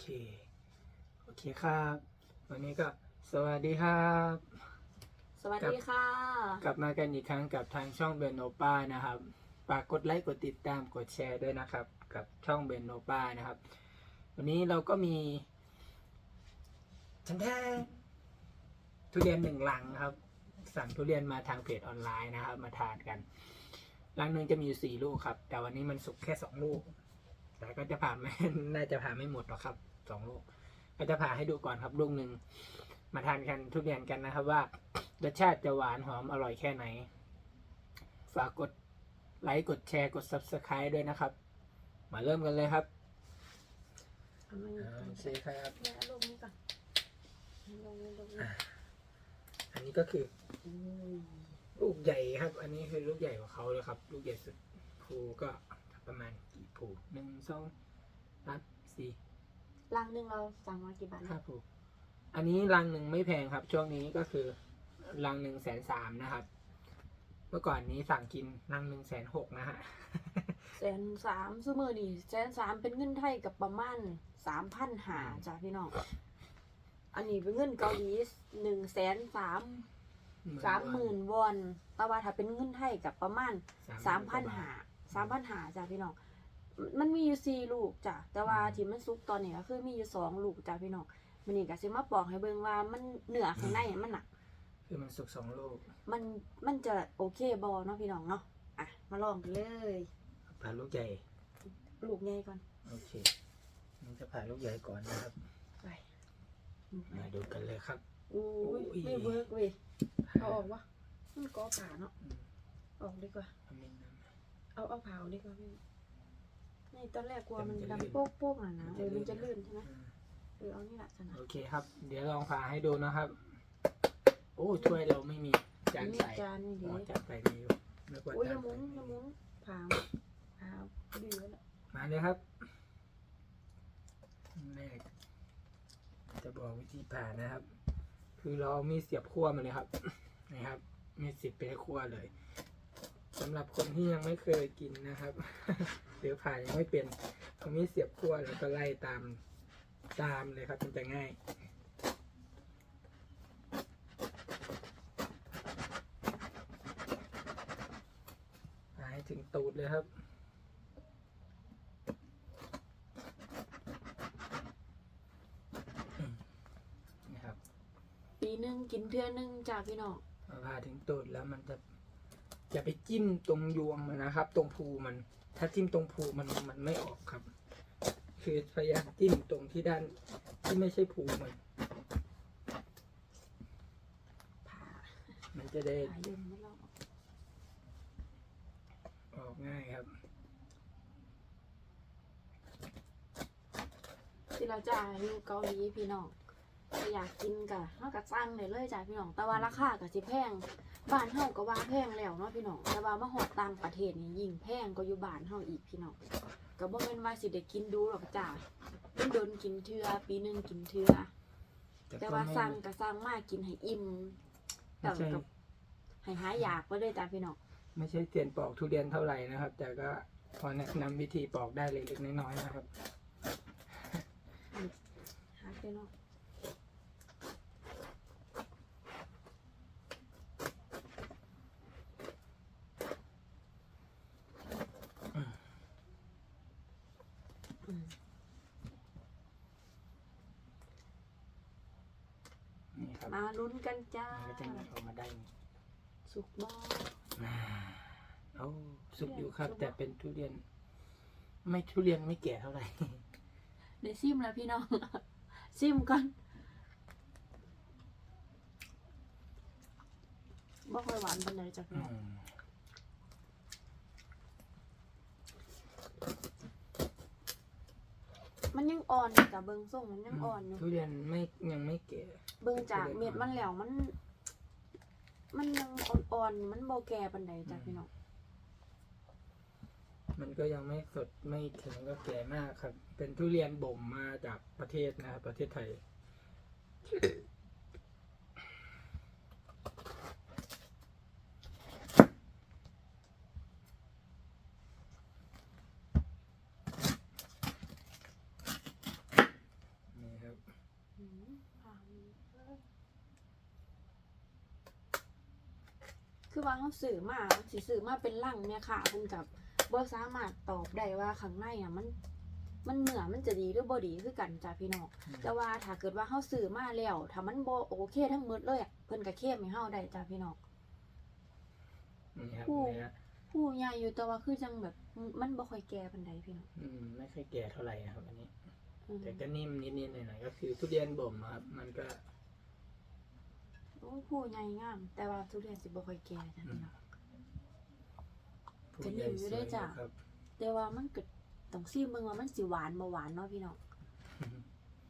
เค โอเคครับ วันนี้ก็สวัสดีครับ สวัสดีค่ะ กลับมากันอีกครั้งกับทางช่องเบนโนป้านะครับฝากกดไลค์กดติดตามกดแชร์ด้วยนะครับ กับช่องเบนโนป้านะครับ วันนี้เราก็มีชันแท้ทุเรียนหนึ่งลังครับ สั่งทุเรียนมาทางเพจออนไลน์นะครับ มาทานกันลังหนึ่งจะมีอยู่สี่ลูกครับ แต่วันนี้มันสุกแค่สองลูก แต่ก็จะผ่าไม่ น่าจะผ่าไม่หมดหรอกครับสองลูก ก็จะผ่าให้ดูก่อนครับลูกหนึ่งมาทานกันทุเรียนกันนะครับว่ารสชาติจะหวานหอมอร่อยแค่ไหน ฝากกดไลค์กดแชร์กด subscribe ด้วยนะครับ มาเริ่มกันเลยครับเอามาอ่าโอเคครับเนี่ยเอาลูกนี้ก่อนลงนี้ลงนี้อ่าอันนี้ก็คือ อืมลูกใหญ่ครับ อันนี้คือลูกใหญ่กว่าเขาเลยครับ ลูกใหญ่สุดภูก็ประมาณ กี่ภูหนึ่งสองสามสี่ลังหนึ่งเราสั่งมากี่บาทห้านะภูอันนี้รังหนึ่งไม่แพงครับ ช่วงนี้ก็คือรังหนึ่งแสนสามนะครับ เมื่อก่อนนี้สั่งกินรังหนึ่งแสนหกนะฮะแสนสามซื้อมือนี่แสนสามเป็นเงินไทยกับประมาณสามพันหาจ้ะพี่น้อง อันนี้เป็นเงินเกาหลีหนึ่งแสนสามสามหมื่นวอนแต่ว่าถ้าเป็นเงินไทยกับประมาณสามพันหาสามพันหาจ้ะพี่น้อง มันมีอยู่สี่ลูกจ้ะแต่ว่าที่มันซุกตอนนี้ก็คือมีอยู่สองลูกจ้ะพี่น้องมันนี่ก็สิมาบอกให้เบิ่งว่ามันเนื้อข้างในมันหนัก คือมันสุกสองลูกมันมันจะโอเคบอเนาะพี่น้องเนาะอะมาลองกันเลยผ่าลูกใหญ่ ลูกใหญ่ก่อนโอเคมันจะผ่าลูกใหญ่ก่อนนะครับไปมาดูกันเลยครับอุ้ยอุ้ยไม่เวิร์กเว้ยผ่าเอาออกวะมันก็ผ่าเนาะอืมออกดีกว่าเอาเม็ดน้ำมาเอาเอาผ่าออกดีกว่าพี่ นี่ตอนแรกกลัวแต่มัมันนจะดังลื่นโป๊กๆน่ะนะมันเอจะอมันจะลื่ลื่นนใช่ไหมอืมเออเอานี่แหละสนะโอเคครับ เดี๋ยวลองผ่าให้ดูนะครับ โอ้ถ้วยเราไม่มีจานมีใส่จานนี่ดีอ๋อจานใส่มีอยู่นึกว่าโอ้ยอจาย่านหมุใส่นอย่าหมุนผ่าผ่าดีแล้วล่ะมาเลยครับแรกจะบอกวิธีผ่านะครับ คือเราเอามีดเสียบขั้วมาเลยครับ นะครับมีดเสียบไปให้ขั้วเลย สำหรับคนที่ยังไม่เคยกินนะครับ หรือผ่ายังไม่เป็นเอามีดเสียบขั้วแล้วก็ไล่ตามตามเลยครับมันจะง่ายหายถึงตูดเลยครับนี่ครับปีหนึงกินเทื่อหนึงจ้ะพี่น้องพอพาถึงตูดแล้วมันจะ อย่าไปจิ้มตรงยวงมันนะครับ ตรงภูมัน ถ้าจิ้มตรงภูมันมันไม่ออกครับ คือพยายามจิ้มตรงที่ด้านที่ไม่ใช่ภูมัน มันจะได้องออกง่ายครับที่เราจ่ายอยู่เกาหลีพี่น้อง อยากกินกะเฮาก็สั่งได้เลยจ้ะพี่น้อง แต่ว่าราคาก็สิแพง บ้านเฮาก็ว่าแพงแล้วเนาะพี่น้อง แต่ว่ามาฮอดต่างประเทศนี่ยิ่งแพงก็อยู่บ้านเฮาอีกพี่น้องก็บ่แม่นว่าสิได้กินดูหรอกจ้ะเป็นโดนกินเทื่อปีหนึงกินเทื่อแต่แต่ก็ว่าไม่สั่งก็สั่งมากินให้อิ่มไม่แต่ใช่กับให้หายอยากบ่ได้จ้ะพี่น้องไม่ใช่เตียนปอกทุเรียนเท่าไหร่นะครับ แต่ก็พอแนะนำวิธีปอกได้เล็กๆน้อยๆนะครับหาพี่น้อง อืม นี่ครับ มาลุ้นกันจ้ามันก็จะงัดออกมาได้นี่สุกบ่อ่าเอาสุกอยู่ครับ แต่เป็นทุเรียน ไม่ทุเรียนไม่แก่เท่าไหร่ได้ซิมแล้วพี่น้อง ซิมก่อนบ่ค่อยหวานปานใดจ้ะพี่อืน้องมมันยัง อ่อนอยู่จ้ะเบิ่งส่งมันยังอ่อนอยู่ทุเรียนไม่ยังไม่แก่เบิ่งจากเม็ดมันแล้วมัน มันยังอ่อนๆมันบ่แก่ปานใดจ้ะพี่น้องมันก็ยังไม่สดไม่ถึงก็แก่มากครับ เป็นทุเรียนบ่มมาจากประเทศนะครับประเทศไทย อืมผ่านคือ ว่าเขาสื่อมาสิสื่อมาเป็นลังเนี่ยค่ะเพิ่นกับบ่สามารถตอบได้ว่าข้างในอะมัน มันเหนือมันจะดีหรือบ่ดีคือกันจ้ะพี่น้องแต่ว่าถ้าเกิดว่าเฮาสื่อมาแล้วถ้ามันบ่โอเคทั้งหมดเลยอะเพิ่นก็เข้มให้เฮาได้จ้ะพี่น้องนี่ครับผู้เนื้อผู้ใหญ่อยู่แต่ว่าคือจังแบบมันบ่ค่อยแก่ปานใดพี่น้องอืมไม่ค่อยแก่เท่าไหร่นะครับอันนี้ อืมแต่ก็นิ่มนิดๆหน่อยๆก็คือทุเรียนบ่มอะครับ มันก็โอ้ผู้ใหญ่งาม แต่ว่าทุเรียนสิบ่ค่อยแก่จ้ะพี่น้องผู้ก็ใหญ่นิ่มอยู่สเด้วอยจ้ะครับ แต่ว่ามันก็ต้องซิมเบิ่งว่ามันสิหวานบ่หวานเนาะพี่น้อง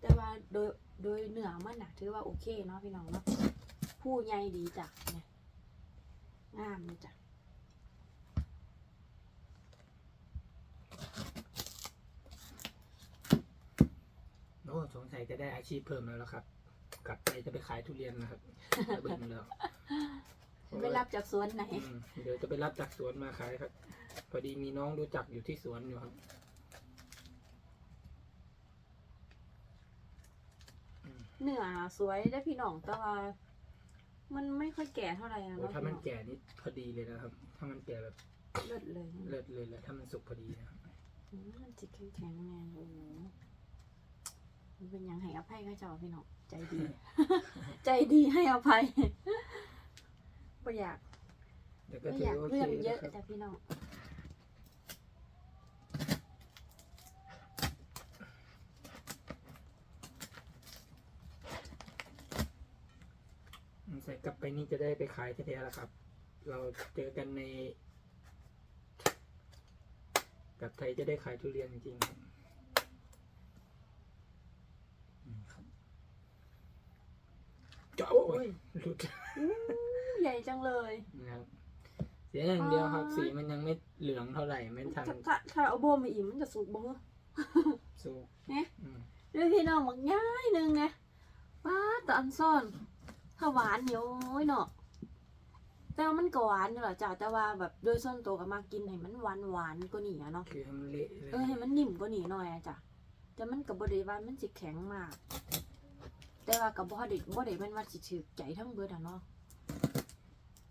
แต่ว่าโดยโดยเนื้อมันน่ะ ถือว่าโอเคเนาะพี่น้องเนาะผู้ใหญ่ดีจ้ะเนี่ยงามเลยจ้ะโอ้สงสัยจะได้อาชีพเพิ่มแล้วล่ะครับ กลับไปจะไปขายทุเรียนนะครับเบิ่งแล้วไปรับจากสวนไหน อืมเดี๋ยวจะไปรับจากสวนมาขายครับ พอดีมีน้องรู้จักอยู่ที่สวนอยู่ครับเนื้อสวยได้อพี่น้องแต่ว่ามันไม่ค่อยแก่เท่าไหร่นะโอ้เนาะถ้ามันพี่แก่นี่พอดีเลยนะครับ ถ้ามันแก่แบบน้องเลิศเลยเลิศเลยแหละถ้ามันสุกพอดีนะครับอืมมันจิตแข็งแข็งแน่โอ้โหมันเป็นหยังให้อภัยก็เจ้าพี่น้อง ใจดี ใจดีให้อภัยไม่อยากแต่ก็ไม่ถืออยากโอเคเรื่องเยอะนะครับแต่พี่น้องอืมใส่กลับไปนี่จะได้ไปขายแท้ๆแล้วครับ เราเจอกันในกลับไทยจะได้ขายทุเรียนจริงๆครับอืมครับเจ้าโอ้ อุ้ ย ย หลุด อู้ใหญ่จัง เลยนะครับเสียอย่างเดียวครับอ๋อสีมันยังไม่เหลืองเท่าไหร่ไม่ทันถ้าถ้าถ้าเอาโบมาอีกมันจะสุกบ่เหรอสู้เนี่ยอืมด้วยพี่น้องบักง่ายหนึ่งไงป้าแตอันซ่อน ถ้าหวานเหนียวโอ้ยเนาะแต่ว่ามันก็หวานอยู่แหละจ้ะแต่ว่าแบบโดยส่วนตัวก็มากินให้มันหวานหวานๆกว่านี้อะเนาะคือให้มันเละเลยเออให้มันนิ่มกว่านี้หน่อยอะจ้ะแต่มันกับบริวารมันสิแข็งมาก แต่ว่ากับบ่ได้บ่ได้แม่นว่าสิถือใจทั้งเบิดอะเนาะ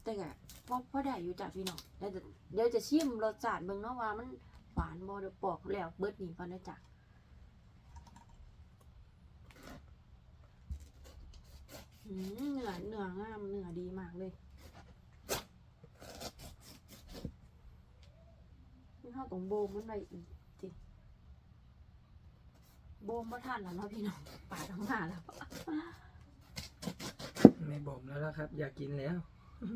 แต่ก็พอพอได้อยู่จ้ะพี่น้องเดี๋ยวจะเดี๋ยวจะชิมรสชาติเบิ่งเนาะว่ามันหวานบ่เดี๋ยวปอกแล้วเบิดนี่ก่อนนะจ้ะอืมเนื้อเนื้องามเนื้อดีมากเลยนี่ข้าวตรงโบมมันอะได้อีกจิโบมบ่ทันแล้วเนาะพี่น้องปาดออกมาแล้ว ไม่บ่มแล้วล่ะครับ อยากกินแล้ว ผ้า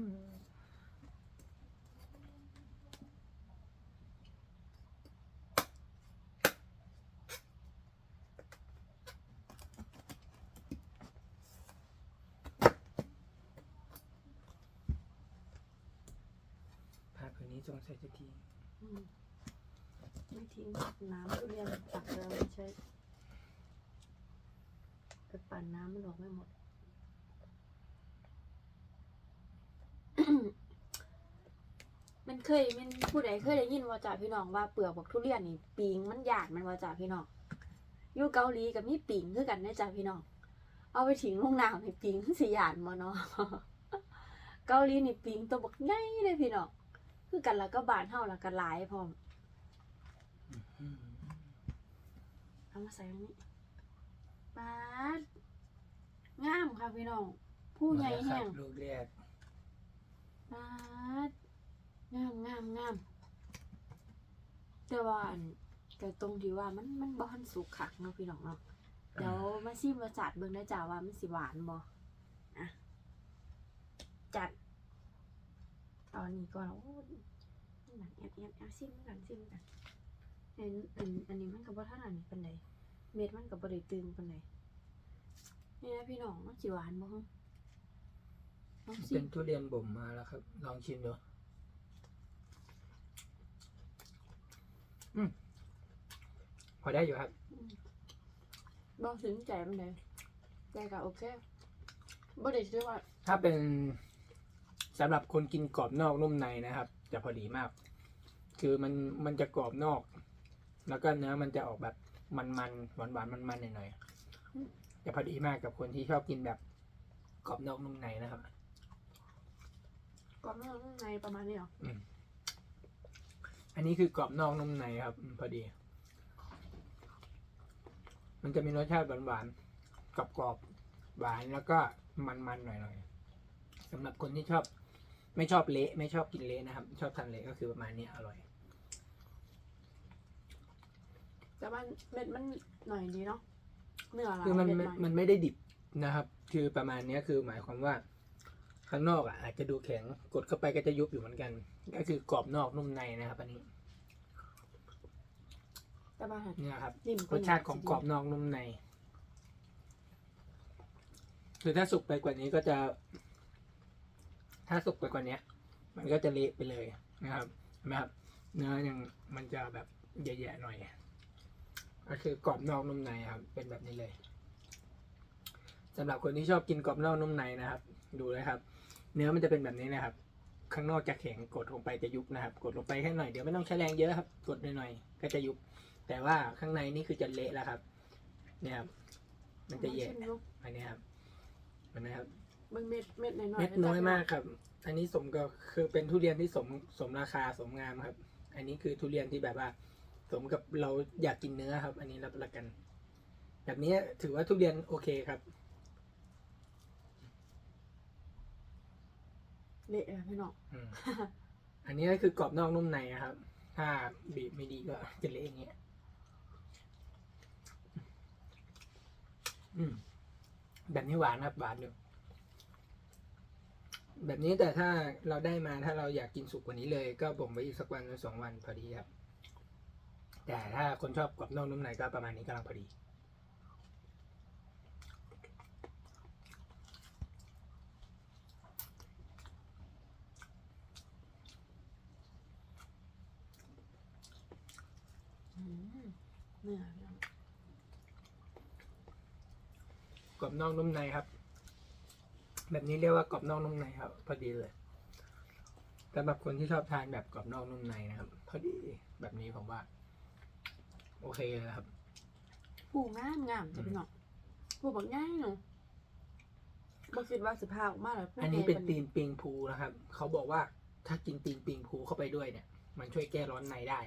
ผืนนี้สงสัยจะทิ้งอืมไม่ทิ้งน้ำทุเรียนตักแล้วไม่ใช่ไปปั่นน้ำมันออกไม่หมด มั นเคยมันผู้ใดเคยได้ยินว่าจ่าพี่น้องว่าเปลือกบักทุเรียนนี่ปิงมันหยาดมันว่าจ่าพี่น้องอยู่เกาหลีกับมีปิงคือกันนะจ่าพี่น้อง เอาไปทิ้งลงน้ำให้ปิงสิหยาดมาเนาะเกาหลีนี่ปิงตัวบักใหญ่เลยพี่น้องคือกันแล้วก็บานเท่าแล้วก็หลายพร้อมอืมเอามาใส่ตรงนี้ปาดงามค่ะพี่น้อง ผู้ใหญ่มาแล้วคแห้รับงลูกแรกปาด งามงามงามแต่ว่าอันก็ตรงที่ว่ามันมันบ่ทันสุกคักเนาะพี่น้องเนาะเดี๋ยวมาซิมรสชาติเบิ่งได้จ้าว่ามันสิหวานบ่อะจัด ตอนนี้ก่อนโอ้ยหนังแอบแอบแอบซิมกันซิมกันอันอันอันนี้มันก็บ่ทันอันนี้ปานใดเม็ดมันกับบริตึงปานใดนี่นะพี่น้องมันสิหวานบ่ฮะลองสิเป็นทุเรียนบ่มมาแล้วครับ ลองชิมดู อืมพอได้อยู่ครับ บ่ถึงใจมันเลยแต่ก็โอเคบ่ได้ชื่อว่าถ้าเป็นสำหรับคนกินกรอบนอกนุ่มในนะครับ จะพอดีมาก คือมันมันจะกรอบนอก แล้วก็เนื้อมันจะออกแบบมันๆหวานๆมันๆหน่อยจะพอดีมากกับคนที่ชอบกินแบบกรอบนอกนุ่มในนะครับก็ไม่ต้องในประมาณนี้หรออืม อันนี้คือกรอบนอกนุ่มในครับอืมพอดี มันจะมีรสชาติหวานๆกรอบกรอบๆหวานแล้วก็มันๆหน่อยๆสำหรับคนที่ชอบ ไม่ชอบเละ ไม่ชอบกินเละนะครับ ชอบทานเละก็คือประมาณนี้อร่อย แต่ว่าเม็ดมันหน่อยดีเนาะเนื้อละคือมันเม็ดมันหน่อยมันไม่ได้ดิบนะครับ คือประมาณเนี้ยคือหมายความว่า ข้างนอกอะอาจจะดูแข็งกดเข้าไปก็จะยุบอยู่เหมือนกัน ก็คือกรอบนอกนุ่มในนะครับอันนี้แต่ว่าเนี่ยครับนิ่มรสชาติของกรอบนอกนุ่มในคือถ้าสุกไปกว่านี้ก็จะ ถ้าสุกไปกว่านี้มันก็จะเละไปเลยนะครับเห็นไหมครับ เนื้อยังมันจะแบบแย่ๆหน่อยก็คือกรอบนอกนุ่มในครับ เป็นแบบนี้เลย สำหรับคนที่ชอบกินกรอบนอกนุ่มในนะครับ ดูเลยครับ เนื้อมันจะเป็นแบบนี้นะครับ ข้างนอกจะแข็งกดลงไปจะยุบนะครับ กดลงไปแค่หน่อยเดี๋ยวไม่ต้องใช้แรงเยอะครับ กดหน่อยๆก็จะยุบ แต่ว่าข้างในนี่คือจะเละแล้วครับ เนี่ยครับมันจะแย่ชิมดูอันนี้ครับมันนะครับมันเม็ดเม็ดน้อยๆเม็ดนะจ๊ะน้อยมากครับ อันนี้สมก็คือเป็นทุเรียนที่สมสมราคาสมงามครับ อันนี้คือทุเรียนที่แบบว่า สมกับเราอยากกินเนื้อครับ อันนี้รับประกัน แบบนี้ถือว่าทุเรียนโอเคครับ เละอะพี่น้องอืมอันนี้ก็คือกรอบนอกนุ่มในนะครับ ถ้าบีบไม่ดีก็จะเละอย่างเงี้ยอืม แบบนี้หวานครับหวานอยู่แบบนี้แต่ถ้าเราได้มาถ้าเราอยากกินสุกกว่านี้เลย ก็บ่มไว้อีกสักวันหรือสองวันพอดีครับ แต่ถ้าคนชอบกรอบนอกนุ่มในก็ประมาณนี้กำลังพอดี อืม เนื้อพี่น้องกรอบนอกนุ่มในครับ แบบนี้เรียกว่ากรอบนอกนุ่มในครับ พอดีเลยสำหรับคนที่ชอบทานแบบกรอบนอกนุ่มในนะครับ พอดีแบบนี้ผมว่า โอเคเลยครับผูงามงามจ้ะพี่น้องผูบักง่ายเนาะบ่คิดว่าสิพาออกมาแล้วผู้อันนี้เป็นใหญ่ตีนปิงพูนะครับ เขาบอกว่าถ้ากินตีนปิงพูเข้าไปด้วยเนี่ย มันช่วยแก้ร้อนในได้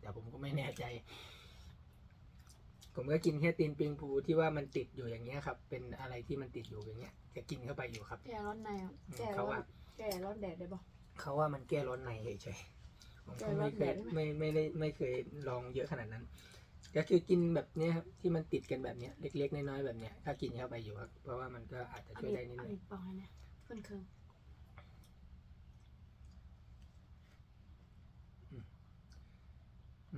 แต่ผมก็ไม่แน่ใจ ผมก็กินแค่ตีนปิงพูที่ว่ามันติดอยู่อย่างเงี้ยครับ เป็นอะไรที่มันติดอยู่อย่างเงี้ย จะกินเข้าไปอยู่ครับ แก่ร้อนในอะอืมแก่ร้เขาอนว่าแก่ร้อนแดดได้บ่เขาว่ามันแก้ร้อนในเฉยๆผมก็ไม่เคแก้ยร้อนแดดได้ไหม ไม่ไม่ได้ไม่เคยลองเยอะขนาดนั้น ก็คือกินแบบเนี้ยครับที่มันติดกันแบบเนี้ยเล็กๆน้อยๆแบบเนี้ยถ้ากินเข้าไปอยู่ครับเพราะว่ามันก็อาจจะอันช่วยนี้ได้นิดอันหนึงนี้เปล่าให้เนี่ยเพิ่นเครื่อง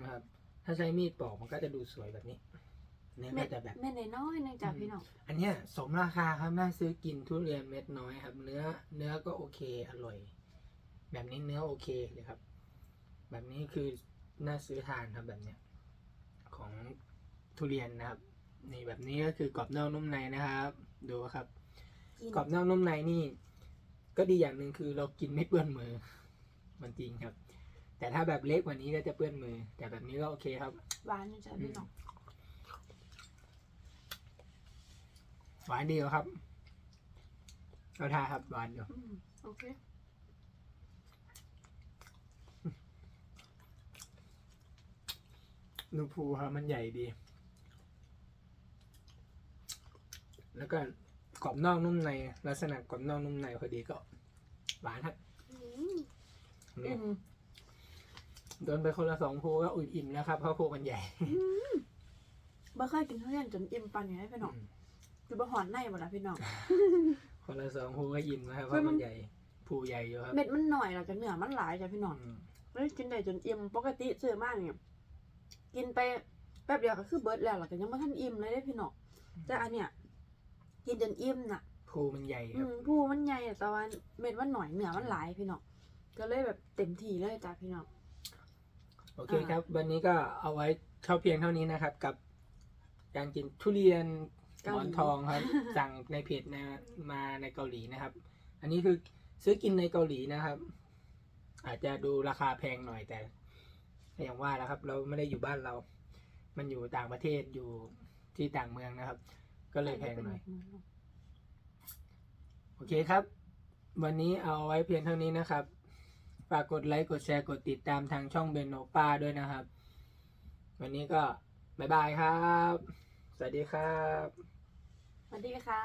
นะครับถ้าใช้มีดปอกมันก็จะดูสวยแบบนี้ เนื้อเม็ก็ดจะแบบ เม็ดน้อยๆนึงจ้ะอืมพี่น้องอันเนี้ยสมราคาครับน่าซื้อกินทุเรียนเม็ดน้อยครับ เนื้อเนื้อก็โอเคอร่อย แบบนี้เนื้อโอเคเลยครับ แบบนี้คือน่าซื้อทานครับแบบเนี้ยของทุเรียนนะครับนี่แบบนี้ก็คือกรอบนอกนุ่มในนะครับ ดูครับ กินกรอบนอกนุ่มในนี่ ก็ดีอย่างหนึ่งคือเรากินไม่เปื้อนมือ มันจริงครับ แต่ถ้าแบบเล็กกว่านี้ก็จะเปื้อนมือ แต่แบบนี้ก็โอเคครับ หวานอยู่จ้ะพี่น้อง หวานดีครับเอาทาครับหวานอยู่อืมโอเคนูพูครับมันใหญ่ดี แล้วก็กรอบนอกนุ่มใน ลักษณะกรอบนอกนุ่มในพอดีก็หวานครับอืมนี่อืมโดนไปคนละสองภูก็อุ่นอิ่มแล้วครับเพราะภูมันใหญ่บ่เคยกินทุเรียนจนอิ่มปานนี้ได้พี่น้อง อยู่บ่หอนในบ่ล่ะพี่น้อง คนละสองภูก็อิ่มนะครับเพคือราะมัมันนใหญ่ภูใหญ่อยู่ครับเม็ดมันหน่อยแล้วก็เนื้อมันหลายจ้ะพี่น้องอืมไม่ได้กินได้จนอิ่มปกติซื้อมาเนี่ยกินไปแป๊บเดียวก็คือเบิดแล้วแล้วก็ยังบ่ทันอิ่มเลยได้พี่น้องแต่อันเนี้ยกินจนอิ่มน่ะ ภูมันใหญ่คอืรับมผู้มันใหญ่อะแต่ว่าเม็ดมันหน่อยเนื้อมันหลายพี่น้องก็เลยแบบเต็มที่เลยจ้ะพี่น้อง โอเคครับ วันนี้ก็เอาไว้เท่าเพียงเท่านี้นะครับ กับการกินทุเรียน หมอนทองครับ สั่งในเพจนะมาในเกาหลีนะครับ อันนี้คือซื้อกินในเกาหลีนะครับ อาจจะดูราคาแพงหน่อยแต่อย่างว่าแล้วครับ เราไม่ได้อยู่บ้านเรา มันอยู่ต่างประเทศอยู่ที่ต่างเมืองนะครับ ก็เลยแพงหน่อย โอเคครับ วันนี้เอาไว้เพียงเท่านี้นะครับ ฝากกดไลค์ กดแชร์ กดติดตามทางช่องเบนโนป้าด้วยนะครับ วันนี้ก็ บ๊ายบายครับ สวัสดีครับส วัสดีค่ะ